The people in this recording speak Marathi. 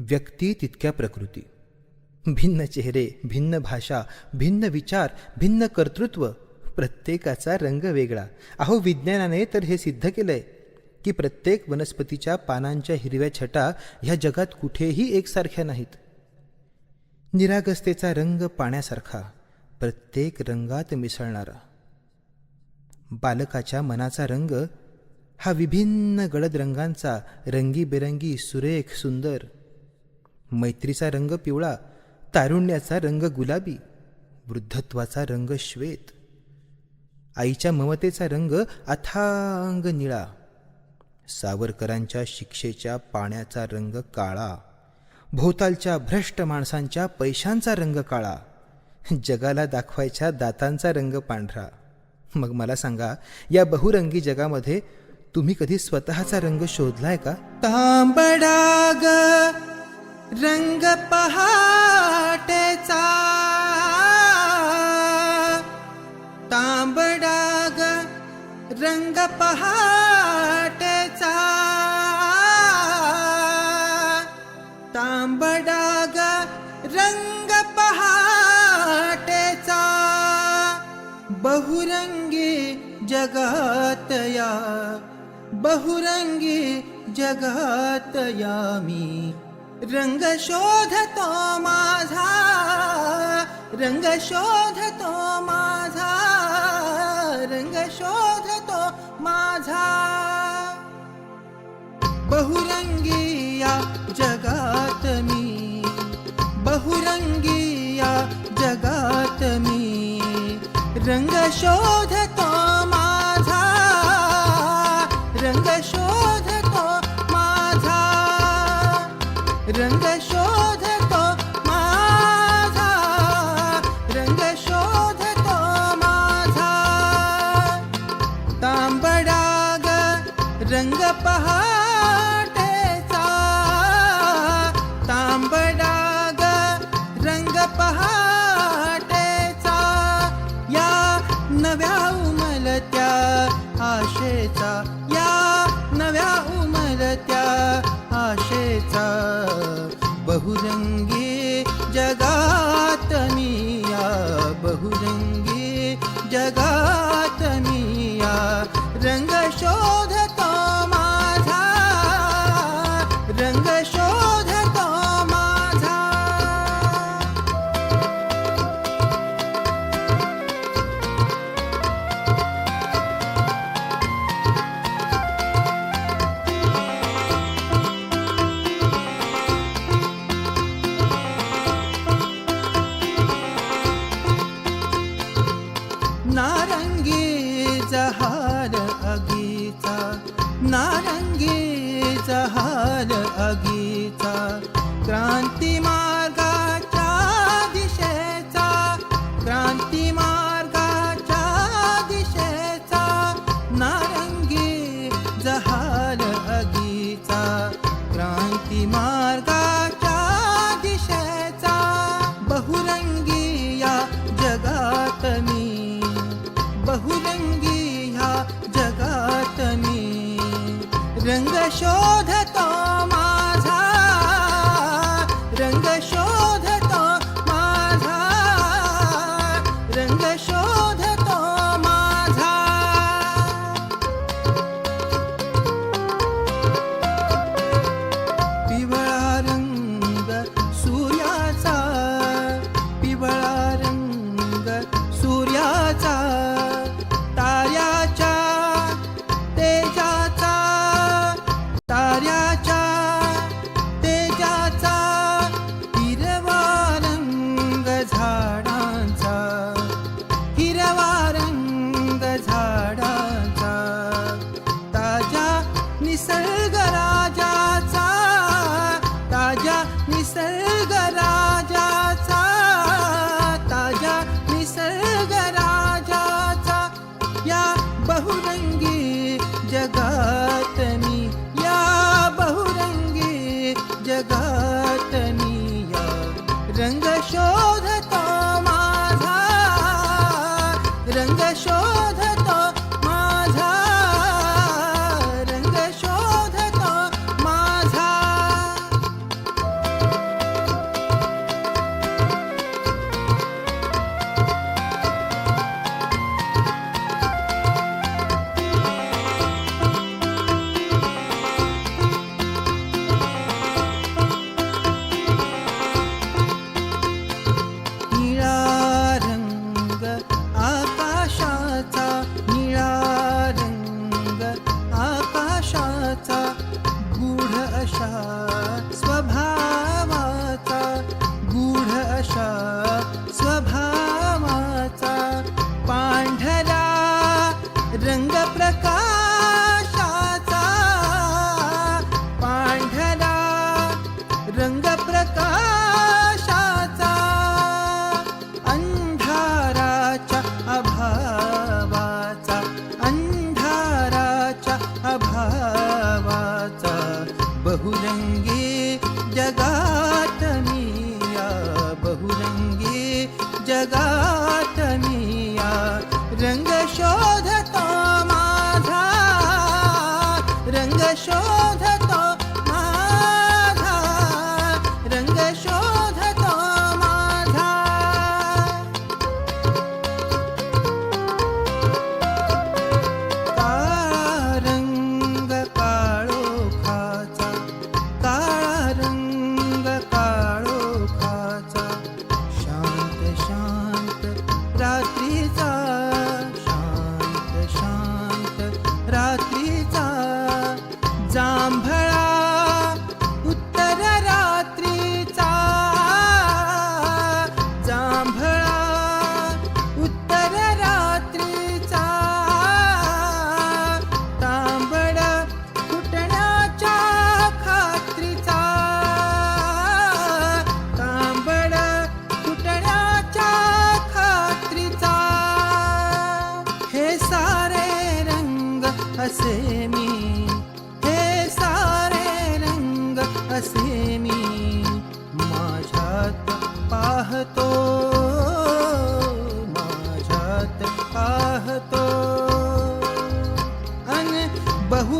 व्यक्ती तितक्या प्रकृती. भिन्न चेहरे भिन्न भाषा भिन्न विचार भिन्न कर्तृत्व प्रत्येकाचा रंग वेगळा. अहो विज्ञानाने तर हे सिद्ध केलंय की प्रत्येक वनस्पतीच्या पानांच्या हिरव्या छटा ह्या जगात कुठेही एकसारख्या नाहीत. निरागसतेचा रंग पाण्यासारखा प्रत्येक रंगात मिसळणारा. बालकाच्या मनाचा रंग हा विभिन्न गडद रंगांचा रंगीबेरंगी सुरेख सुंदर मैत्रीचा रंग पिवळा तारुण्याचा रंग गुलाबी वृद्धत्वाचा रंग श्वेत. आईच्या ममतेचा रंग अथांग निळा. सावरकरांच्या शिक्षेच्या पाण्याचा रंग काळा. भोवतालच्या भ्रष्ट माणसांच्या पैशांचा रंग काळा. जगाला दाखवायच्या दातांचा रंग पांढरा. मग मला सांगा या बहुरंगी जगामध्ये तुम्ही कधी स्वतःचा रंग शोधलाय का? तांबडा ग रंग पहाटेचा. तांबडाग रंग पहाटेचा. तांबडाग रंग पहाटेचा. बहुरंगी जगातया बहुरंगी जगातया मी. रंग शोधतो माझा रंग शोधतो माझा रंग शोधतो माझा. बहुरंगीया जगात मी बहुरंगीया जगात मी रंग शोधतो रंग शोधतो माझा रंग शोधतो माझा. तांबडा ग रंग पहाटेचा तांबडा ग रंग पहाटेचा या नव्या उमलत्या आशेचा या नव्या उमलत्या आशेचा. बहुरंगी क्रांती मार्गाच्या दिशेचा क्रांती मार्गाच्या दिशेचा नारंगी जहाल अगीचा क्रांती मार्गाच्या दिशेचा बहुरंगी या जगात मी बहुरंगी या जगात मी रंग शोधतो निसर्ग राजाचा ताजा निसर्ग राजाचा ताजा निसर्ग राजाचा या बहुरंगी जगात अभावाचा बहुरंगी जगात मिया बहुरंगी जगात मिया रंग शोधता माझा रंग शोध असे मी. हे सारे रंग असे मी. माझ्यात पाहतो माझ्यात पाहतो. अन बहु